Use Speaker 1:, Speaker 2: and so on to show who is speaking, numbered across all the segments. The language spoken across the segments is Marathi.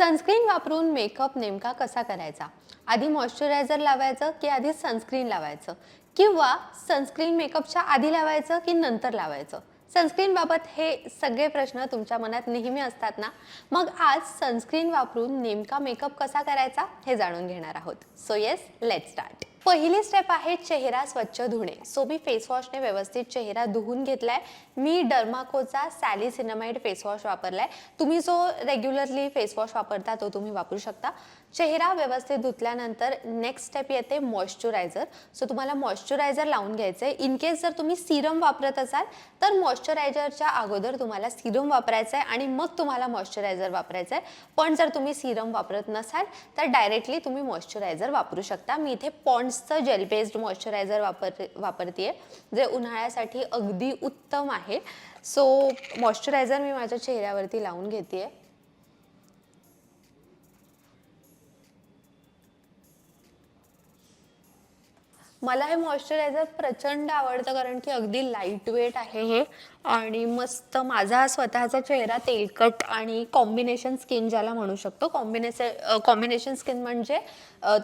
Speaker 1: सनस्क्रीन वापरून मेकअप नेमका कसा करायचा? आधी मॉइश्चरायझर लावायचं की आधी सनस्क्रीन लावायचं? किंवा सनस्क्रीन मेकअपच्या आधी लावायचं की नंतर लावायचं? सनस्क्रीन बाबत हे सगळे प्रश्न तुमच्या मनात नेहमी असतात ना? मग आज सनस्क्रीन वापरून नेमका मेकअप कसा करायचा हे जाणून घेणार आहोत. सो येस लेट स्टार्ट पहिली स्टेप आहे चेहरा स्वच्छ धुणे. सो मी फेसवॉशने व्यवस्थित चेहरा धुवून घेतलाय. मी डर्माकोचा सॅली सिनेमाइड फेसवॉश वापरलाय. तुम्ही जो रेग्युलरली फेसवॉश वापरता तो तुम्ही वापरू शकता. चेहरा व्यवस्थित धुतल्यानंतर नेक्स्ट स्टेप येते मॉइश्चरायझर सो तुम्हाला मॉइश्चरायझर लावून घ्यायचं आहे इन केस जर तुम्ही सिरम वापरत असाल तर मॉइश्चरायझरच्या अगोदर तुम्हाला सिरम वापरायचं आहे आणि मग तुम्हाला मॉइश्चरायझर वापरायचं आहे पण जर तुम्ही सिरम वापरत नसाल तर डायरेक्टली तुम्ही मॉइश्चरायझर वापरू शकता. मी इथे पॉन्ड्सचं जेल बेस्ड मॉइश्चरायझर वापर वापरते जे उन्हाळ्यासाठी अगदी उत्तम आहे. सो मॉइश्चरायझर मी माझ्या चेहऱ्यावरती लावून घेते मला हे मॉइश्चरायझर प्रचंड आवडतं कारण की अगदी लाइट वेट आहे हे. आणि मस्त माझा स्वतःचा चेहरा तेलकट आणि कॉम्बिनेशन स्किन ज्याला म्हणू शकतो. कॉम्बिनेशन कॉम्बिनेशन स्किन म्हणजे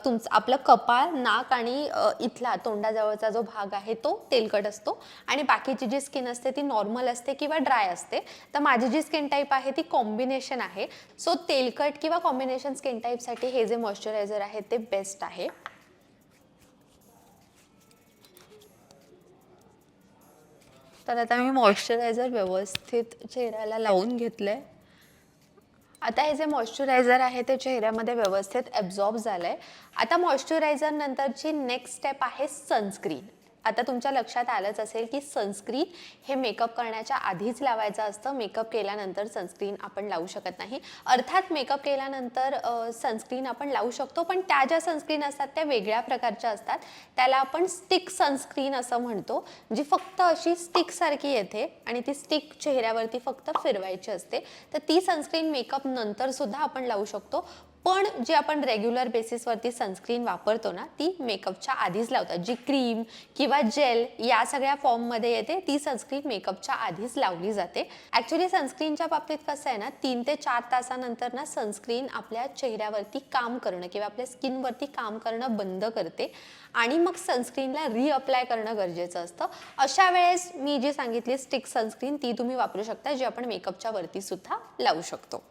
Speaker 1: तुमचं आपलं कपाळ नाक आणि इथला तोंडाजवळचा जो भाग आहे तो तेलकट असतो. आणि बाकीची जी स्किन असते ती नॉर्मल असते किंवा ड्राय असते. तर माझी जी स्किन टाईप आहे ती कॉम्बिनेशन आहे. सो तेलकट किंवा कॉम्बिनेशन स्किन टाईपसाठी हे जे मॉइश्चरायझर आहे ते बेस्ट आहे. तर आता मी मॉइश्चरायझर व्यवस्थित चेहऱ्याला लावून घेतलं आहे आता हे जे मॉइश्चरायझर आहे ते चेहऱ्यामध्ये व्यवस्थित ॲब्झॉर्ब झालं आहे आता मॉइश्चरायझर नंतरची नेक्स्ट स्टेप आहे सनस्क्रीन आता तुमच्या लक्षात आलंच असेल की सनस्क्रीन हे मेकअप करण्याच्या आधीच लावायचं असतं. मेकअप केल्यानंतर सनस्क्रीन आपण लावू शकत नाही. अर्थात मेकअप केल्यानंतर सनस्क्रीन आपण लावू शकतो पण त्या ज्या सनस्क्रीन असतात त्या वेगळ्या प्रकारच्या असतात. त्याला आपण स्टिक सनस्क्रीन असं म्हणतो जी फक्त अशी स्टिकसारखी येते आणि ती स्टिक चेहऱ्यावरती फक्त फिरवायची असते. तर ती सनस्क्रीन मेकअप नंतर सुद्धा आपण लावू शकतो. पण जे आपण रेग्युलर बेसिसवरती सनस्क्रीन वापरतो ना ती मेकअपच्या आधीच लावतात. जी क्रीम किंवा जेल या सगळ्या फॉर्ममध्ये येते ती सनस्क्रीन मेकअपच्या आधीच लावली जाते. ॲक्च्युली सनस्क्रीनच्या बाबतीत कसं आहे ना तीन ते चार तासानंतर ना सनस्क्रीन आपल्या चेहऱ्यावरती काम करणं किंवा आपल्या स्किनवरती काम करणं बंद करते आणि मग सनस्क्रीनला रिअप्लाय करणं गरजेचं असतं. अशा वेळेस मी जी सांगितली स्टिक सनस्क्रीन ती तुम्ही वापरू शकता जी आपण मेकअपच्या वरती सुद्धा लावू शकतो.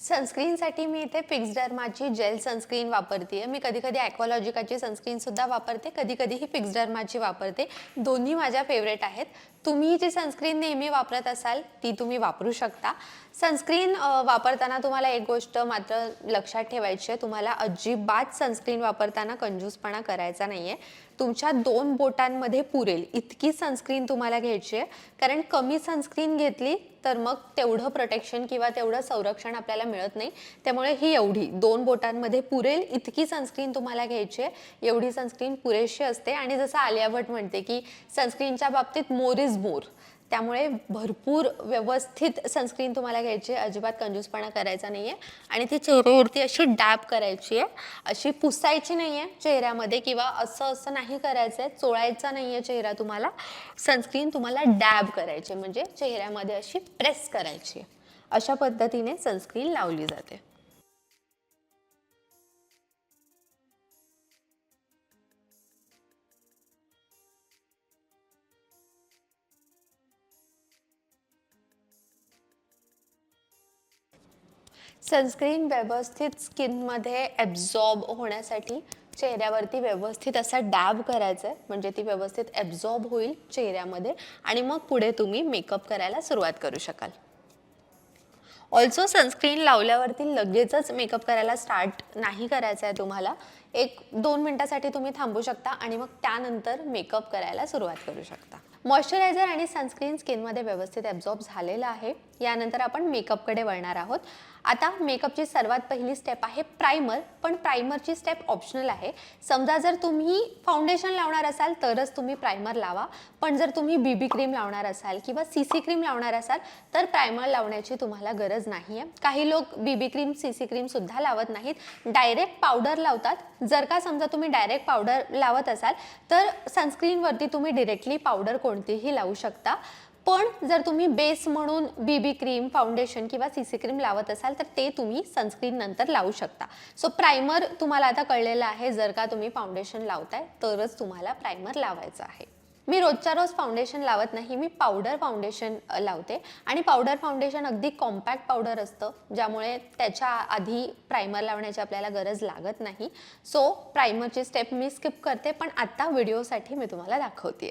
Speaker 1: सनस्क्रीनसाठी मी इथे फिक्सडर्माची जेल सनस्क्रीन वापरते मी कधी कधी ॲक्वालॉजिकाची सनस्क्रीन सुद्धा वापरते कधी कधी ही फिक्सडर्माची वापरते. दोन्ही माझ्या फेवरेट आहेत. तुम्ही जी सनस्क्रीन नेहमी वापरत असाल ती तुम्ही वापरू शकता. सनस्क्रीन वापरताना तुम्हाला एक गोष्ट मात्र लक्षात ठेवायची आहे. तुम्हाला अजिबात सनस्क्रीन वापरताना कंजूसपणा करायचा नाही आहे तुमच्या दोन बोटांमध्ये पुरेल. इतकी सनस्क्रीन तुम्हाला घ्यायची आहे. कारण कमी सनस्क्रीन घेतली तर मग तेवढं प्रोटेक्शन किंवा तेवढं संरक्षण आपल्याला मिळत नाही. त्यामुळे ही एवढी. दोन बोटांमध्ये पुरेल इतकी सनस्क्रीन तुम्हाला घ्यायची आहे. एवढी सनस्क्रीन पुरेशी असते. आणि जसं आलिया भट म्हणते की सनस्क्रीनच्या बाबतीत मोरीज इज मोर त्यामुळे भरपूर व्यवस्थित सनस्क्रीन तुम्हाला घ्यायची आहे. अजिबात कंजूसपणा करायचा नाही आहे आणि ती चेहऱ्यावरती अशी डॅब करायची आहे. अशी पुसायची नाही आहे चेहऱ्यामध्ये किंवा असं असं नाही करायचं आहे चोळायचा नाही आहे चेहरा तुम्हाला. सनस्क्रीन तुम्हाला डॅब करायची आहे, म्हणजे चेहऱ्यामध्ये अशी प्रेस करायची आहे. अशा पद्धतीने सनस्क्रीन लावली जाते. सनस्क्रीन व्यवस्थित स्किनमध्ये ॲब्झॉर्ब होण्यासाठी चेहऱ्यावरती व्यवस्थित असा डॅब करायचा आहे. म्हणजे ती व्यवस्थित ॲब्झॉर्ब होईल चेहऱ्यामध्ये आणि मग पुढे तुम्ही मेकअप करायला सुरुवात करू शकाल. ऑल्सो सनस्क्रीन लावल्यावरती लगेचच मेकअप करायला स्टार्ट नाही करायचं आहे तुम्हाला. एक दोन मिनटासाठी तुम्ही थांबू शकता आणि मग त्यानंतर मेकअप करायला सुरुवात करू शकता. मॉइश्चरायझर आणि सनस्क्रीन स्किनमध्ये व्यवस्थित ॲब्झॉर्ब झालेलं आहे. यानंतर आपण मेकअपकडे वळणार आहोत. आता मेकअपची सर्वात पहिली स्टेप आहे प्रायमर पण प्रायमरची स्टेप ऑप्शनल आहे. समजा जर तुम्ही फाउंडेशन लावणार असाल तरच तुम्ही प्रायमर लावा. पण जर तुम्ही बीबी क्रीम लावणार असाल किंवा सी सी क्रीम लावणार असाल तर प्रायमर लावण्याची तुम्हाला गरज नाही आहे काही लोक बीबी क्रीम सी सी क्रीमसुद्धा लावत नाहीत. डायरेक्ट पावडर लावतात. जर का समजा तुम्ही डायरेक्ट पावडर लावत असाल तर सनस्क्रीनवरती तुम्ही डिरेक्टली पावडर कोणतीही लावू शकता. पण जर तुम्ही बेस म्हणून बी बी क्रीम फाउंडेशन किंवा सी सी क्रीम लावत असाल तर ते तुम्ही सनस्क्रीन नंतर लावू शकता. सो प्रायमर तुम्हाला आता कळलेलं आहे जर का तुम्ही फाउंडेशन लावताय तरच तुम्हाला प्रायमर लावायचं आहे. मी रोजच्या रोज फाउंडेशन लावत नाही मी पावडर फाउंडेशन लावते. आणि पावडर फाउंडेशन अगदी कॉम्पॅक्ट पावडर असतं ज्यामुळे त्याच्या आधी प्रायमर लावण्याची आपल्याला गरज लागत नाही. सो प्रायमरची स्टेप मी स्किप करते पण आत्ता व्हिडिओसाठी मी तुम्हाला दाखवते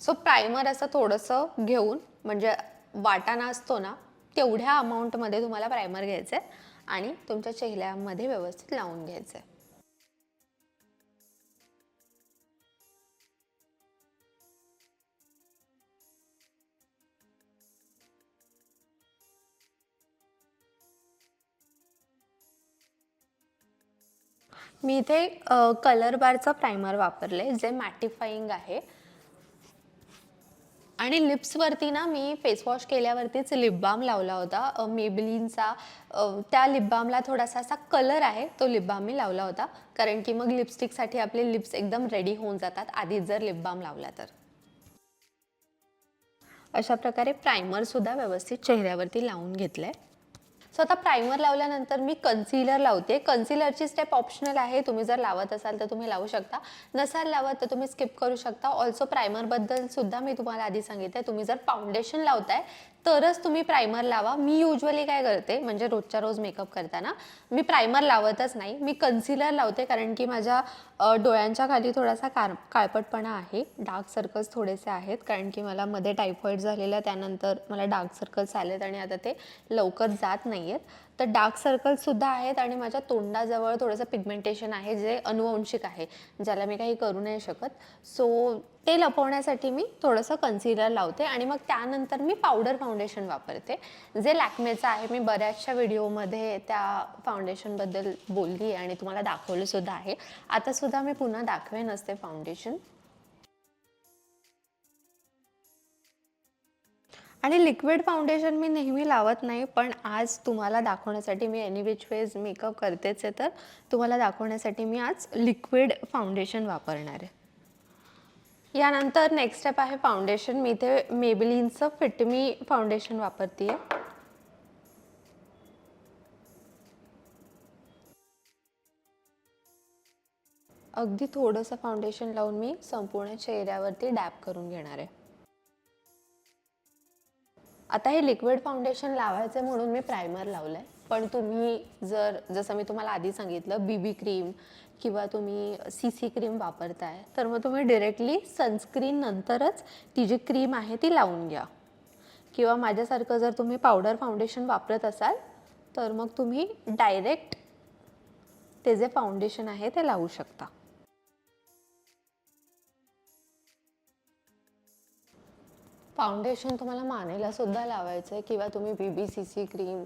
Speaker 1: सो प्रायमर असं थोडंसं घेऊन म्हणजे वाटाणा असतो ना तेवढ्या अमाऊंटमध्ये तुम्हाला प्रायमर घ्यायचं आहे आणि तुमच्या चेहऱ्यामध्ये व्यवस्थित लावून घ्यायचं आहे मी इथे कलर बारचं प्रायमर वापरले जे मॅटिफाईंग आहे. आणि लिप्सवरती ना मी फेसवॉश केल्यावरतीच लिप बाम लावला होता. मेबलिनचा त्या लिप बामला थोडासा असा कलर आहे तो लिप बाम मी लावला होता. कारण की मग लिपस्टिकसाठी आपले लिप्स एकदम रेडी होऊन जातात. आधीच जर लिप बाम लावला तर. अशा प्रकारे प्रायमरसुद्धा व्यवस्थित चेहऱ्यावरती लावून घेतलं आहे सो आता प्रायमर लावल्यानंतर मी कन्सिलर लावते. कन्सिलरची स्टेप ऑप्शनल आहे. तुम्ही जर लावत असाल तर तुम्ही लावू शकता. नसाल लावत तर तुम्ही स्किप करू शकता. ऑल्सो प्रायमरबद्दल सुद्धा मी तुम्हाला आधी सांगितलं तुम्ही जर फाउंडेशन लावताय तरच तुम्ही प्रायमर लावा. मी युजली काय करते म्हणजे रोजच्या रोज मेकअप करताना मी प्रायमर लावतच नाही. मी कन्सिलर लावते कारण की माझ्या डोळ्यांच्या खाली थोडासा कार काळपटपणा आहे. डार्क सर्कल्स थोडेसे आहेत कारण की मला मध्ये टायफॉईड झालेलं त्यानंतर मला डार्क सर्कल्स आलेत आणि आता ते लवकर जात नाही आहेत तर डार्क सर्कल्ससुद्धा आहेत आणि माझ्या तोंडाजवळ थोडंसं पिगमेंटेशन आहे जे अनुवंशिक आहे ज्याला मी काही करू नाही शकत. सो ते लपवण्यासाठी मी थोडंसं कन्सिलर लावते आणि मग त्यानंतर मी पावडर फाउंडेशन वापरते. जे लॅक्मेचं आहे मी बऱ्याचशा व्हिडिओमध्ये त्या फाउंडेशनबद्दल बोलली आहे आणि तुम्हाला दाखवलंसुद्धा आहे. आतासुद्धा मी पुन्हा दाखवेन असते फाउंडेशन आणि लिक्विड फाउंडेशन मी नेहमी लावत नाही पण आज तुम्हाला दाखवण्यासाठी मी एनी विच वेज मेकअप करतेच आहे तर तुम्हाला दाखवण्यासाठी मी आज लिक्विड फाउंडेशन वापरणार आहे. यानंतर नेक्स्ट स्टेप आहे फाउंडेशन मी इथे मेबिलिनचं फिटमी फाउंडेशन वापरते अगदी थोडंसं फाउंडेशन लावून मी संपूर्ण चेहऱ्यावरती डॅप करून घेणार आहे. आता हे लिक्विड फाउंडेशन लावायचं म्हणून मी प्रायमर लावलं आहे पण तुम्ही जर जसं मी तुम्हाला आधी सांगितलं बी बी क्रीम किंवा तुम्ही सी सी क्रीम वापरताय तर मग तुम्ही डिरेक्टली सनस्क्रीन नंतरच ती जी क्रीम आहे ती लावून घ्या. किंवा माझ्यासारखं जर तुम्ही पावडर फाउंडेशन वापरत असाल तर मग तुम्ही डायरेक्ट ते जे फाउंडेशन आहे ते लावू शकता. फाउंडेशन तुम्हाला मानेला सुद्धा लावायचं आहे किंवा तुम्ही B B C C cream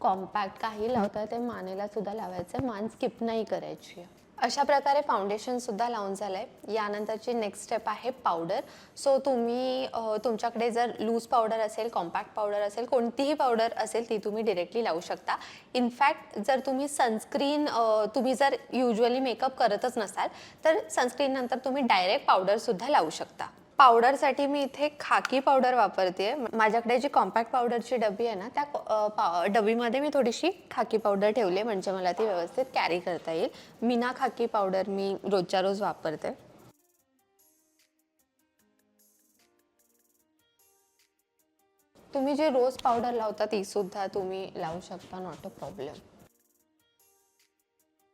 Speaker 1: compact काही लावताय ते मानेला सुद्धा लावायचं आहे मान स्किप नाही करायची. आहे अशा प्रकारे फाउंडेशन सुद्धा लावून झालं आहे यानंतरची नेक्स्ट स्टेप आहे पावडर सो तुम्ही तुमच्याकडे जर लूज पावडर असेल कॉम्पॅक्ट पावडर असेल कोणतीही पावडर असेल ती तुम्ही डिरेक्टली लावू शकता. इनफॅक्ट जर तुम्ही सनस्क्रीन तुम्ही जर युजली मेकअप करतच नसाल तर सनस्क्रीन नंतर तुम्ही डायरेक्ट पावडरसुद्धा लावू शकता. पावडरसाठी मी इथे खाकी पावडर वापरते माझ्याकडे जी कॉम्पॅक्ट पावडरची डबी आहे ना त्या पा डबीमध्ये मी थोडीशी खाकी पावडर ठेवली आहे. म्हणजे मला ती व्यवस्थित कॅरी करता येईल. मीना खाकी पावडर मी रोजच्या रोज वापरते. तुम्ही जे रोज पावडर लावता ती सुद्धा तुम्ही लावू शकता. नॉट अ प्रॉब्लेम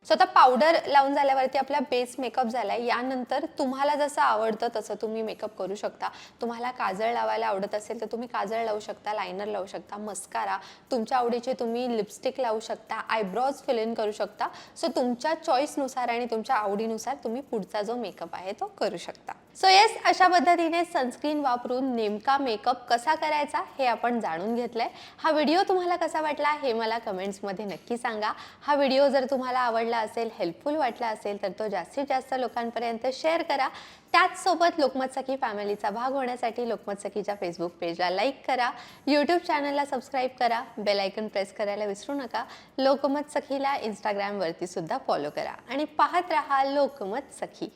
Speaker 1: सो आता पावडर लावून झाल्यावरती आपला बेस मेकअप झाला आहे यानंतर तुम्हाला जसं आवडतं तसं तुम्ही मेकअप करू शकता. तुम्हाला काजळ लावायला आवडत असेल तर तुम्ही काजळ लावू शकता लायनर लावू शकता मस्कारा तुमच्या आवडीचे तुम्ही लिपस्टिक लावू शकता आयब्रॉज फिल इन करू शकता. सो तुमच्या चॉईसनुसार आणि तुमच्या आवडीनुसार तुम्ही पुढचा जो मेकअप आहे तो करू शकता. सो येस अशा पद्धतीने सनस्क्रीन वापरून नेमका मेकअप कसा करायचा हे आपण जाणून घेतलंय. हा व्हिडिओ तुम्हाला कसा वाटला हे मला कमेंट्समध्ये नक्की सांगा. हा व्हिडिओ जर तुम्हाला आवडला असेल हेल्पफुल वाटला असेल तर तो जास्तीत जास्त लोकांपर्यंत शेअर करा. त्याचसोबत लोकमत सखी फॅमिलीचा भाग होण्यासाठी लोकमत सखीच्या फेसबुक पेजला लाईक करा. यूट्यूब चॅनलला सबस्क्राईब करा. बेल आयकन प्रेस करायला विसरू नका. लोकमत सखीला इंस्टाग्रामवरती सुद्धा फॉलो करा. आणि पाहत रहा लोकमत सखी